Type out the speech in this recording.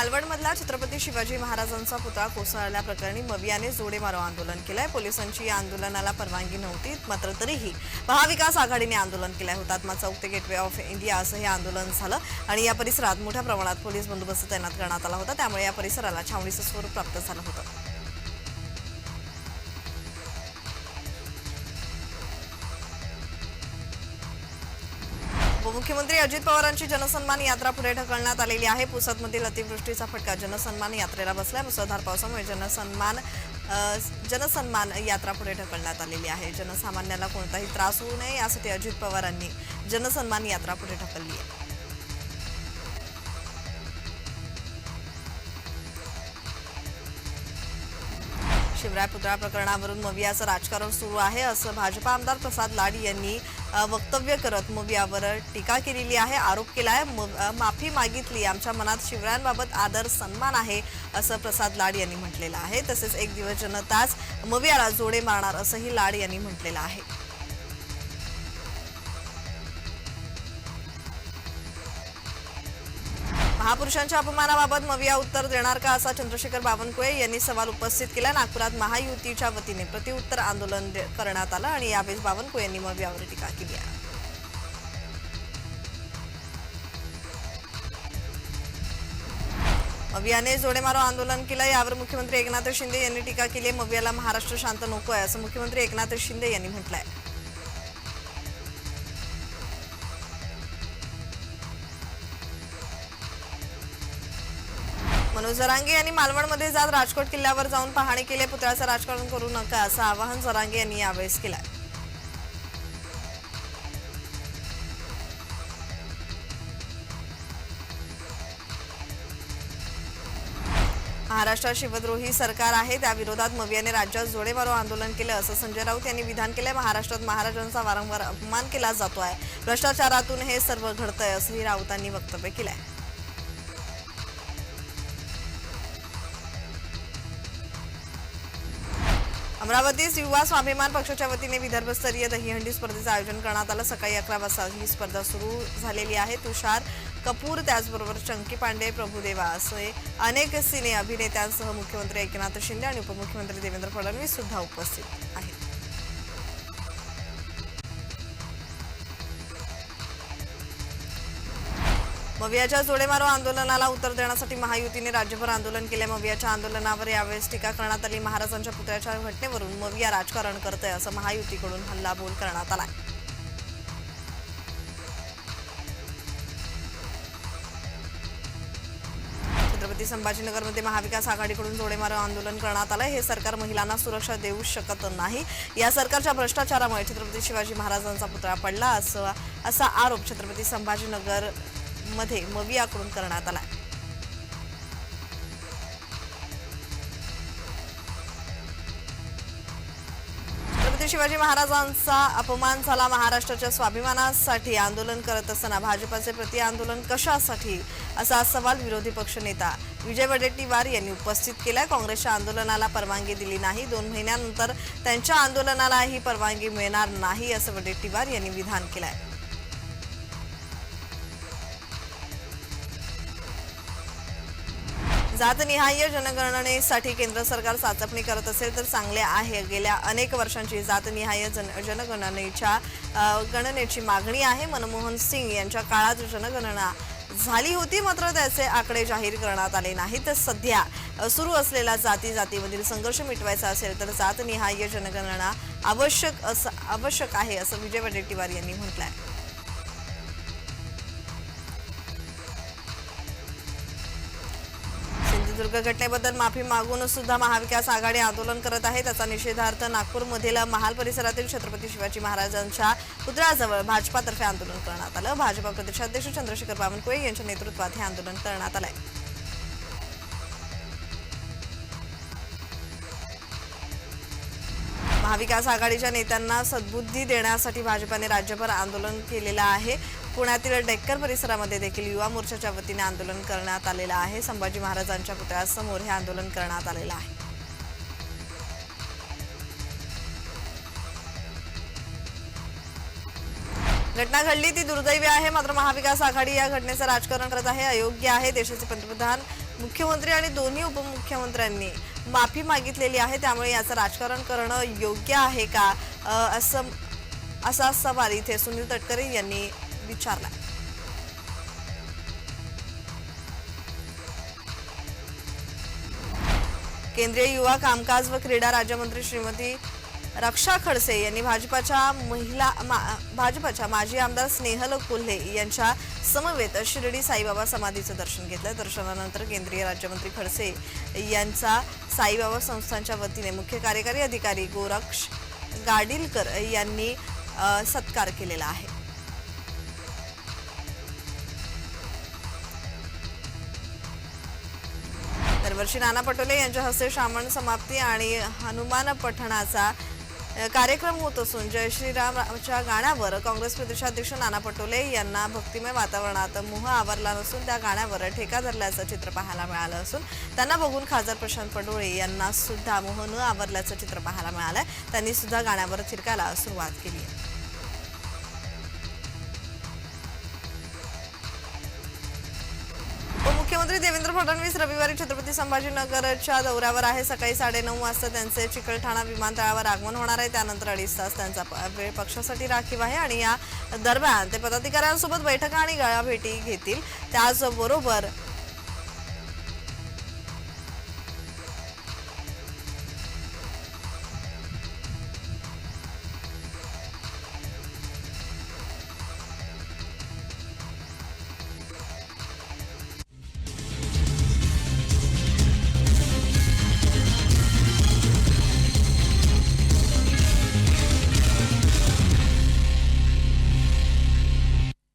मालवणमधला छत्रपती शिवाजी महाराजांचा पुतळा कोसळल्याप्रकरणी मवियाने जोडेमारो आंदोलन केलंय. पोलिसांची या आंदोलनाला परवानगी नव्हती मात्र तरीही महाविकास आघाडीने आंदोलन केलंय. हुतात्मा चौक ते गेटवे ऑफ इंडिया असं हे आंदोलन झालं आणि या परिसरात मोठ्या प्रमाणात पोलीस बंदोबस्त तैनात करण्यात आला होता. त्यामुळे या परिसराला छावणीचं स्वरूप प्राप्त झालं होतं. उपमुख्यमंत्री अजित पवारांची जनसन्मान यात्रा पुढे ढकलण्यात आलेली आहे. पुसदमधील अतिवृष्टीचा फटका जनसन्मान यात्रेला बसला मुसळधार पावसामुळे जनसन्मान जनसन्मान यात्रा पुढे ढकलण्यात आलेली आहे. जनसामान्याला कोणताही त्रास होऊ नये यासाठी अजित पवारांनी जनसन्मान यात्रा पुढे ढकलली आहे. शिवराय पुतळा प्रकरणावरून मवियाचं राजकारण सुरू आहे असं भाजपा आमदार प्रसाद लाड यांनी वक्तव्य करत मवियावर टीका केलेली आहे आरोप केला आहे माफी मागितली. आमच्या मनात शिवरायांबाबत आदर सन्मान आहे असं प्रसाद लाड यांनी म्हटलेलं आहे. तसेच एक दिवस जनताच मवियाला जोडे मारणार असंही लाड यांनी म्हटलेलं आहे. महापुरुषांच्या अपमानाबाबत मविया उत्तर देणार का असा चंद्रशेखर बावनकुळे यांनी सवाल उपस्थित केला. नागपुरात महायुतीच्या वतीने प्रतिउत्तर आंदोलन दे- करण्यात आलं आणि यावेळी बावनकुळे यांनी मवियावर टीका केली आहे. मवियाने जोडेमारो आंदोलन केलं. यावर मुख्यमंत्री एकनाथ शिंदे यांनी टीका केली मवियाला महाराष्ट्र शांत नको आहे असं मुख्यमंत्री एकनाथ शिंदे यांनी म्हटलंय. मनोज जरांगे यांनी मालवणमध्ये जात राजकोट किल्ल्यावर जाऊन पाहणी केली. पुतळ्याचं राजकारण करू नका असं आवाहन जरांगे यांनी यावेळेस केलं महाराष्ट्रात शिवद्रोही सरकार आहे त्या विरोधात मवियाने राज्यात जोडेमारो आंदोलन केलं असं संजय राऊत यांनी विधान केलंय. महाराष्ट्रात महाराजांचा वारंवार अपमान केला जातो आहे भ्रष्टाचारातून हे सर्व घडतंय असंही राऊतांनी वक्तव्य केलंय. अमरावतीस युवा स्वाभिमान पक्षाच्या वतीने विदर्भस्तरीय दहीहंडी स्पर्धेचं आयोजन करण्यात आलं. सकाळी अकरा वाजता ही स्पर्धा सुरू झालेली आहे. तुषार कपूर त्याचबरोबर चंकी पांडे प्रभुदेवा असे अनेक सिने अभिनेत्यांसह मुख्यमंत्री एकनाथ शिंदे आणि उपमुख्यमंत्री देवेंद्र फडणवीस सुद्धा उपस्थित आहेत. मवियाच्या जोडेमारो आंदोलनाला उत्तर देण्यासाठी महायुतीने राज्यभर आंदोलन केले. मवियाच्या आंदोलनावर यावेळेस टीका करण्यात आली. महाराजांच्या पुतळ्याच्या घटनेवरून मविया राजकारण करतंय असं महायुतीकडून हल्लाबोल करण्यात आला छत्रपती संभाजीनगरमध्ये महाविकास आघाडीकडून जोडेमारो आंदोलन करण्यात आलं हे सरकार महिलांना सुरक्षा देऊ शकत नाही. या सरकारच्या भ्रष्टाचारामुळे छत्रपती शिवाजी महाराजांचा पुतळा पडला असं असा आरोप छत्रपती संभाजीनगर मध्ये मवियाकडून करण्यात आला छत्रपती शिवाजी महाराजांचा अपमान झाला महाराष्ट्राच्या स्वाभिमानासाठी आंदोलन करत असताना भाजपाचे प्रति आंदोलन कशासाठी असा सवाल विरोधी पक्षनेता विजय वडेट्टीवार यांनी उपस्थित केला काँग्रेसच्या आंदोलनाला परवानगी दिली नाही. दोन महिन्यानंतर त्यांच्या आंदोलनालाही परवानगी मिळणार नाही असं वडेट्टीवार यांनी विधान केलं आहे जातनिहाय जनगणनेसाठी केंद्र सरकार चाचपणी करत असेल तर चांगले आहे. गेल्या अनेक वर्षांची जातनिहाय जन जनगणनेच्या गणनेची मागणी आहे. मनमोहन सिंग यांच्या काळात जनगणना झाली होती मात्र त्याचे आकडे जाहीर करण्यात आले नाहीत. तर सध्या सुरू असलेला जाती जातीमधील संघर्ष मिटवायचा असेल तर जातनिहाय जनगणना आवश्यक असं आवश्यक आहे असं विजय वडेट्टीवार यांनी म्हटलं आहे दुर्घटनेबद्दल माफी मागून सुद्धा महाविकास आघाडी आंदोलन करत आहे. त्याचा निषेधार्थ नागपूरमधील महाल परिसरातील छत्रपती शिवाजी महाराजांच्या पुतळ्याजवळ भाजपातर्फे आंदोलन करण्यात आलं. भाजपा प्रदेशाध्यक्ष चंद्रशेखर बावनकुळे यांच्या नेतृत्वात हे आंदोलन करण्यात आलंय. महाविकास आघाडीच्या नेत्यांना सद्बुद्धी देण्यासाठी भाजपाने राज्यभर आंदोलन केलेलं आहे. पुण्यातील डेक्कर परिसरामध्ये देखील युवा मोर्चाच्या वतीने आंदोलन करण्यात आलेलं आहे. संभाजी महाराजांच्या पुतळ्यासमोर हे आंदोलन करण्यात आलेलं आहे. घटना घडली ती दुर्दैवी आहे. मात्र महाविकास आघाडी या घटनेचं राजकारण करत आहे अयोग्य आहे. देशाचे पंतप्रधान मुख्यमंत्री आणि दोन्ही उपमुख्यमंत्र्यांनी माफी मागितलेली आहे. त्यामुळे याचं राजकारण करणं योग्य आहे का? असं असा सवाल इथे सुनील तटकरे यांनी विचारला. केंद्रीय युवा कामकाज व क्रीडा राज्यमंत्री श्रीमती रक्षा खडसे यांनी भाजपाच्या महिला मा- भाजपाच्या माजी आमदार स्नेहल कोल्हे यांच्या समवेत शिर्डी साईबाबा समाधीचं दर्शन घेतलं. दर्शनानंतर केंद्रीय राज्यमंत्री खडसे यांचा साईबाबा संस्थांच्या वतीने मुख्य कार्यकारी अधिकारी गोरक्ष गाडीलकर यांनी सत्कार केलेला आहे. यावर्षी नाना पटोले यांच्या हस्ते श्रावण समाप्ती आणि हनुमान पठणाचा कार्यक्रम होत असून जय श्रीरामच्या गाण्यावर काँग्रेस प्रदेशाध्यक्ष नाना पटोले यांना भक्तिमय वातावरणात मोह आवरला नसून त्या गाण्यावर ठेका धरल्याचं चित्र पाहायला मिळालं असून त्यांना बघून खासदार प्रशांत पडोळे यांना सुद्धा मोह न आवरल्याचं चित्र पाहायला मिळालं त्यांनी सुद्धा गाण्यावर थिरकायला सुरुवात केली मुख्यमंत्री देवेंद्र फडणवीस रविवारी छत्रपती संभाजीनगरच्या दौऱ्यावर आहे. सकाळी साडेनऊ वाजता त्यांचे चिकलठाणा विमानतळावर आगमन होणार आहे. त्यानंतर अडीच तास त्यांचा प- वेळ पक्षासाठी राखीव आहे आणि या दरम्यान ते पदाधिकाऱ्यांसोबत बैठका आणि गळाभेटी घेतील. त्याचबरोबर